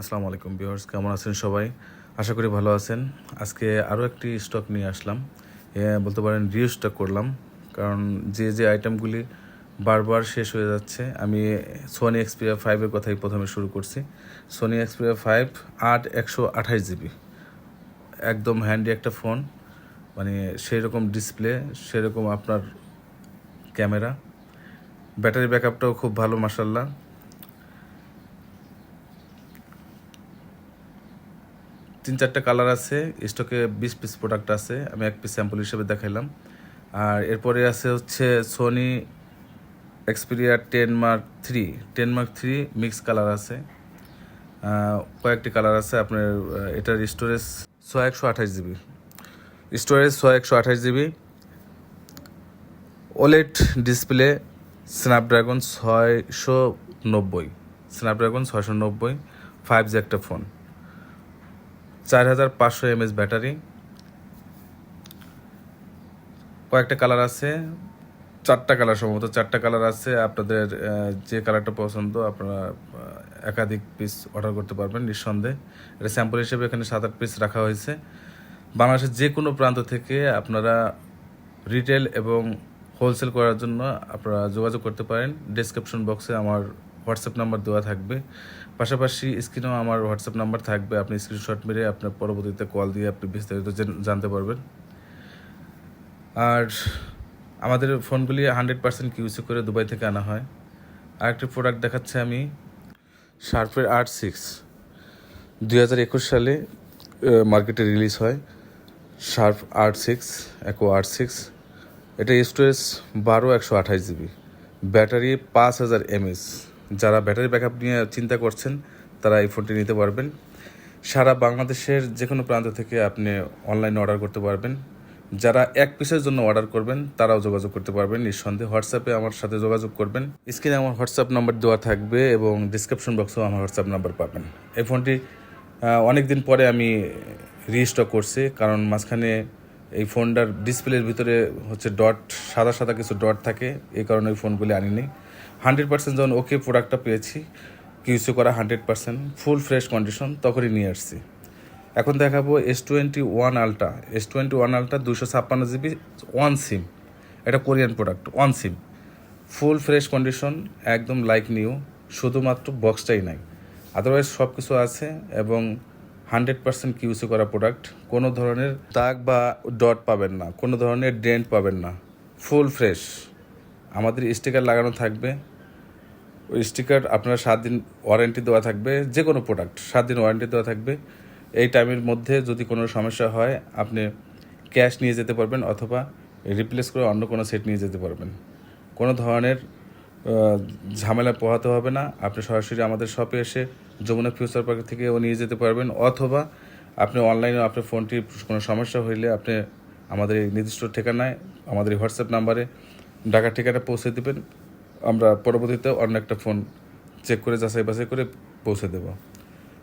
আসসালামু আলাইকুম ভিউয়ার্স, কেমন আছেন সবাই? আশা করি ভালো আছেন। আজকে আরও একটি স্টক নিয়ে আসলাম। বলতে পারেন রিউ স্টক করলাম। কারণ যে যে আইটেমগুলি বারবার শেষ হয়ে যাচ্ছে, আমি সোনি এক্সপিরিয়া ফাইভের কথাই প্রথমে শুরু করছি। সোনি এক্সপিরিয়া ফাইভ আট, একশো আঠাশ জিবি একদম হ্যান্ডি একটা ফোন মানে সেই রকম ডিসপ্লে সেরকম আপনার ক্যামেরা ব্যাটারি ব্যাকআপটাও খুব ভালো মাসাল্লাহ তিন চারটা কালার আছে স্টকে বিশ পিস প্রোডাক্ট আছে, আমি এক পিস স্যাম্পল হিসেবে দেখাইলাম। আর এরপরে আছে হচ্ছে Sony Xperia ten mark three ten mark three mix colour আছে। কয়েকটি কালার আছে আপনার এটার স্টোরেজ ছয় একশো আঠাশ জিবি স্টোরেজ ছয় একশো আঠাশ জিবি ওলেট ডিসপ্লে স্ন্যাপড্রাগন ছয়শো নব্বই স্ন্যাপড্রাগন ছয়শো নব্বই ফাইভ জি একটা ফোন চার হাজার পাঁচশো এমএস ব্যাটারি। কয়েকটা কালার আছে, চারটা কালার সম্ভবত। চারটা কালার আছে, আপনাদের যে কালারটা পছন্দ, আপনারা একাধিক পিস অর্ডার করতে পারবেন, নিঃসন্দেহে। এটা স্যাম্পল হিসেবে এখানে সাত আট পিস রাখা হয়েছে। বাংলাদেশের যে কোনো প্রান্ত থেকে আপনারা রিটেল এবং হোলসেল করার জন্য আপনারা যোগাযোগ করতে পারেন। ডেসক্রিপশন বক্সে আমার হোয়াটসঅ্যাপ নাম্বার দেওয়া থাকবে। পাশাপাশি স্ক্রিনেও আমার হোয়াটসঅ্যাপ নাম্বার থাকবে। আপনি স্ক্রিনশট মেরে আপনার পরবর্তীতে কল দিয়ে আপনি বিস্তারিত জানতে পারবেন। আর আমাদের ফোনগুলি হান্ড্রেড পার্সেন্ট কিউসি করে দুবাই থেকে আনা হয়। আরেকটি প্রোডাক্ট দেখাচ্ছে আমি শার্পের আর্ট সিক্স দুই হাজার একুশ সালে মার্কেটে রিলিজ হয়। Sharp R six Aquos R six এটা স্টোরেজ বারো একশো আঠাশ জিবি ব্যাটারি পাঁচ হাজার এমএস যারা ব্যাটারি ব্যাকআপ নিয়ে চিন্তা করছেন, তারা এই ফোনটি নিতে পারবেন। সারা বাংলাদেশের যে কোনো প্রান্ত থেকে আপনি অনলাইনে অর্ডার করতে পারবেন। যারা এক পিসের জন্য অর্ডার করবেন, তারাও যোগাযোগ করতে পারবেন। নিঃসন্দেহে হোয়াটসঅ্যাপে আমার সাথে যোগাযোগ করবেন। স্ক্রিনে আমার হোয়াটসঅ্যাপ নাম্বার দেওয়া থাকবে এবং ডিসক্রিপশন বক্সেও আমার হোয়াটসঅ্যাপ নাম্বার পাবেন। এই ফোনটি অনেক দিন পরে আমি রিস্টক করছি, কারণ মাঝখানে এই ফোনটার ডিসপ্লের ভিতরে হচ্ছে ডট, সাদা সাদা কিছু ডট থাকে, এই কারণে ওই ফোনগুলি আনিনি। হান্ড্রেড পার্সেন্ট যখন ওকে প্রোডাক্টটা পেয়েছি কিউসি করা hundred percent full fresh condition তখনই নিয়ে আসছি। এখন দেখাবো S twenty one ultra S twenty one ultra দুশো ছাপ্পান্ন জিবি ওয়ান সিম এটা Korean product one SIM full fresh condition একদম লাইক নিউ শুধুমাত্র বক্সটাই নাই। আদারওয়াইজ সব কিছু আছে এবং হান্ড্রেড পার্সেন্ট কিউসি করা প্রোডাক্ট কোনো ধরনের দাগ বা ডট পাবেন না, কোনো ধরনের ডেন্ট পাবেন না। ফুল ফ্রেশ আমাদের স্টিকার লাগানো থাকবে। ওই স্টিকার আপনার সাত দিন ওয়ারেন্টি দেওয়া থাকবে যে কোনো প্রোডাক্ট সাত দিন ওয়ারেন্টি দেওয়া থাকবে। এই টাইমের মধ্যে যদি কোনো সমস্যা হয়, আপনি ক্যাশ নিয়ে যেতে পারবেন অথবা রিপ্লেস করে অন্য কোনো সেট নিয়ে যেতে পারবেন। কোনো ধরনের ঝামেলা পোহাতে হবে না। আপনি সরাসরি আমাদের শপে এসে যমুনা ফিউচার পার্ক থেকেও নিয়ে যেতে পারবেন অথবা আপনি অনলাইনে আপনার ফোনটির কোনো সমস্যা হইলে আপনি আমাদের এই নির্দিষ্ট ঠিকানায়, আমাদের হোয়াটসঅ্যাপ নাম্বারে ঢাকার ঠিকানা পৌঁছে দেবেন। আমরা পরবর্তীতে অন্য একটা ফোন চেক করে, যাচাই বাছাই করে পৌঁছে দেবো।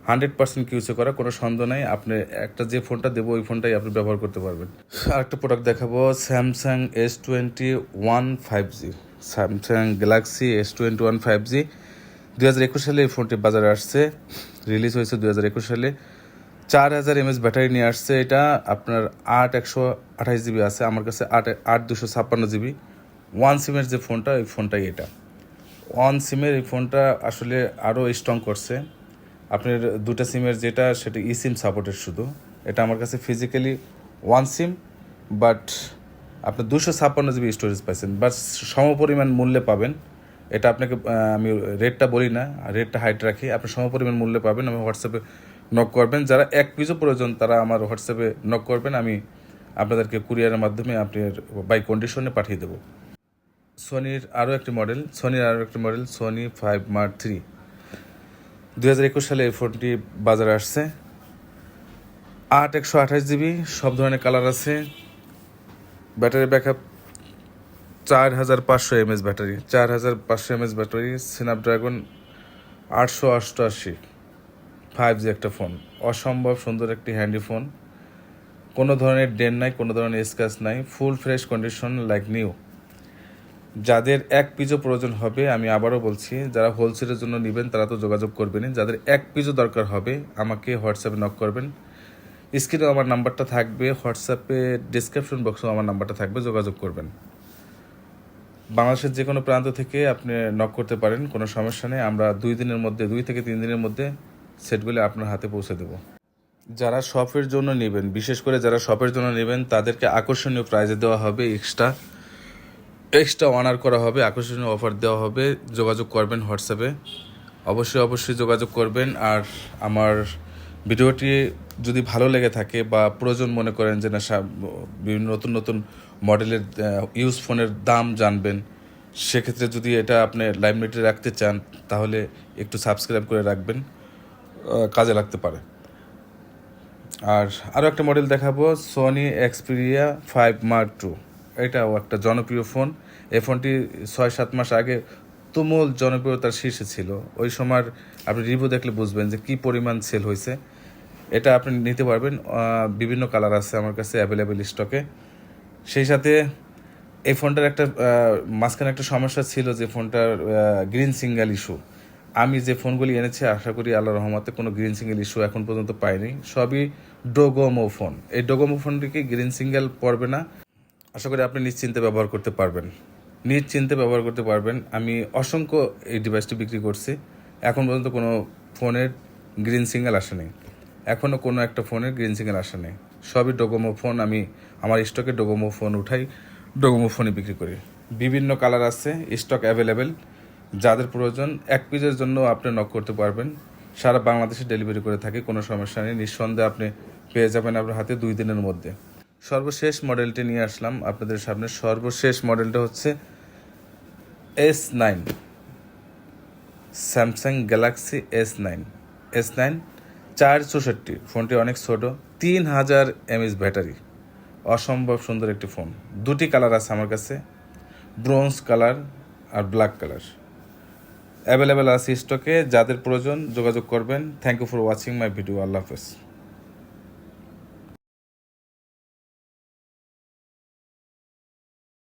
হান্ড্রেড পার্সেন্ট কিউসে করা, কোনো সন্দেহ নাই। আপনি একটা যে ফোনটা দেবো, ওই ফোনটাই আপনি ব্যবহার করতে পারবেন। আরেকটা প্রোডাক্ট দেখাবো Samsung S twenty one five G Samsung Galaxy S twenty one five G দু হাজার একুশ সালে এই ফোনটি বাজারে আসছে। রিলিজ হয়েছে দু হাজার একুশ সালে। চার হাজার এমএস ব্যাটারি নিয়ে আসছে। এটা আপনার আট একশো আঠাশ জিবি আছে। আমার কাছে আট আট দুশো ছাপ্পান্ন জিবি। ওয়ান সিমের যে ফোনটা ওই ফোনটাই এটা। ওয়ান সিমের এই ফোনটা আসলে আরও স্ট্রং করছে। আপনার দুটা সিমের যেটা, সেটা ই সিম সাপোর্টেড শুধু। এটা আমার কাছে ফিজিক্যালি ওয়ান সিম বাট আপনি দুশো ছাপ্পান্ন জিবি স্টোরেজ পাইছেন। বাট সমপরিমাণ মূল্যে পাবেন। এটা আপনাকে আমি রেটটা বলি না রেটটা হাইট রাখি। আপনি সমপরিমাণ মূল্যে পাবেন, আমি হোয়াটসঅ্যাপে নক করবেন। যারা এক পিসও প্রয়োজন, তারা আমার হোয়াটসঅ্যাপে নক করবেন। আমি আপনাদেরকে কুরিয়ারের মাধ্যমে আপনার বাই কন্ডিশনে পাঠিয়ে দেবো। সোনির আরও একটি মডেল সোনির আরও একটি model Sony five mark three দু হাজার একুশ সালে এই ফোনটি বাজারে আসছে। আট, একশো আঠাশ জিবি, সব ধরনের কালার আছে। ব্যাটারি ব্যাকআপ চার হাজার পাঁচশো এমএস ব্যাটারি চার হাজার পাঁচশো এমএস ব্যাটারি স্ন্যাপড্রাগন আটশো অষ্টআশি। ফাইভ জি একটা ফোন অসম্ভব সুন্দর একটি হ্যান্ডি ফোন কোনো ধরনের ডেন নাই, কোনো ধরনের স্ক্র্যাচ নাই full fresh condition like new যাদের এক পিজও প্রয়োজন হবে, আমি আবারও বলছি, যারা হোলসেলের জন্য নেবেন, তারা তো যোগাযোগ করবেনই। যাদের এক পিজও দরকার হবে, আমাকে হোয়াটসঅ্যাপে নক করবেন। স্ক্রিনেও আমার নাম্বারটা থাকবে, হোয়াটসঅ্যাপে ডিসক্রিপশন বক্সেও আমার নাম্বারটা থাকবে, যোগাযোগ করবেন। বাংলাদেশের যে কোনো প্রান্ত থেকে আপনি নক করতে পারেন, কোনো সমস্যা নেই। আমরা দুই দিনের মধ্যে, দুই থেকে তিন দিনের মধ্যে সেটগুলি আপনার হাতে পৌঁছে দেবো। যারা শপের জন্য নেবেন, বিশেষ করে যারা শপের জন্য নেবেন, তাদেরকে আকর্ষণীয় প্রাইজে দেওয়া হবে এক্সট্রা এক্সট্রা অনার করা হবে, আকর্ষণীয় অফার দেওয়া হবে। যোগাযোগ করবেন হোয়াটসঅ্যাপে অবশ্যই অবশ্যই যোগাযোগ করবেন। আর আমার ভিডিওটি যদি ভালো লেগে থাকে বা প্রয়োজন মনে করেন যে না বিভিন্ন নতুন নতুন মডেলের ইউজ ফোনের দাম জানবেন, সেক্ষেত্রে যদি এটা আপনি লাইমলাইটে রাখতে চান, তাহলে একটু সাবস্ক্রাইব করে রাখবেন কাজে লাগতে পারে। আর আরও একটা মডেল দেখাবো Sony Xperia five mark two এটাও একটা জনপ্রিয় ফোন। এই ফোনটি ছয়, সাত মাস আগে তুমুল জনপ্রিয়তার শীর্ষে ছিল। ওই সময় আপনি রিভিউ দেখলে বুঝবেন যে কি পরিমাণ সেল হয়েছে। এটা আপনি নিতে পারবেন বিভিন্ন কালার আছে আমার কাছে অ্যাভেলেবেল স্টকে সেই সাথে এই ফোনটার একটা মাঝখানে একটা সমস্যা ছিল যে ফোনটার গ্রিন সিঙ্গেল ইস্যু আমি যে ফোনগুলি এনেছি, আশা করি আল্লাহ রহমতে কোনো গ্রিন সিঙ্গেল ইস্যু এখন পর্যন্ত পাইনি। সবই ডোগোমো ফোন এই ডোগোমো ফোনটিকে গ্রিন সিঙ্গেল পড়বে না। আশা করি আপনি নিশ্চিন্তে ব্যবহার করতে পারবেন। নিশ্চিন্তে ব্যবহার করতে পারবেন। আমি অসংখ্য এই ডিভাইসটি বিক্রি করছি। এখন পর্যন্ত কোনো ফোনের গ্রিন সিঙ্গেল আসেনি এখনও কোনো একটা ফোনের গ্রিন আসে নেই। সবই ডোগোমো ফোন আমি আমার স্টকে ডোগোমো ফোন উঠাই ডোগোমো ফোনই বিক্রি করি। বিভিন্ন কালার আছে স্টক অ্যাভেলেবেল যাদের প্রয়োজন, এক পিসের জন্য আপনি নক করতে পারবেন। সারা বাংলাদেশে ডেলিভারি করে থাকি, কোনো সমস্যা নেই। নিঃসন্দেহে আপনি পেয়ে যাবেন আপনার হাতে দুই দিনের মধ্যে। সর্বশেষ মডেলটি নিয়ে আসলাম আপনাদের সামনে। সর্বশেষ মডেলটা হচ্ছে S nine Samsung Galaxy S nine S nine চার চৌষট্টি ফোনটি অনেক ছোট তিন হাজার এমএস ব্যাটারি, অসম্ভব সুন্দর একটি ফোন। দুটি কালার আছে আমার কাছে, ব্রোঞ্জ কালার আর ব্ল্যাক কালার। অ্যাভেলেবেল আছে স্টকে যাদের প্রয়োজন যোগাযোগ করবেন। Thank you for watching my video আল্লাহ হাফেজ।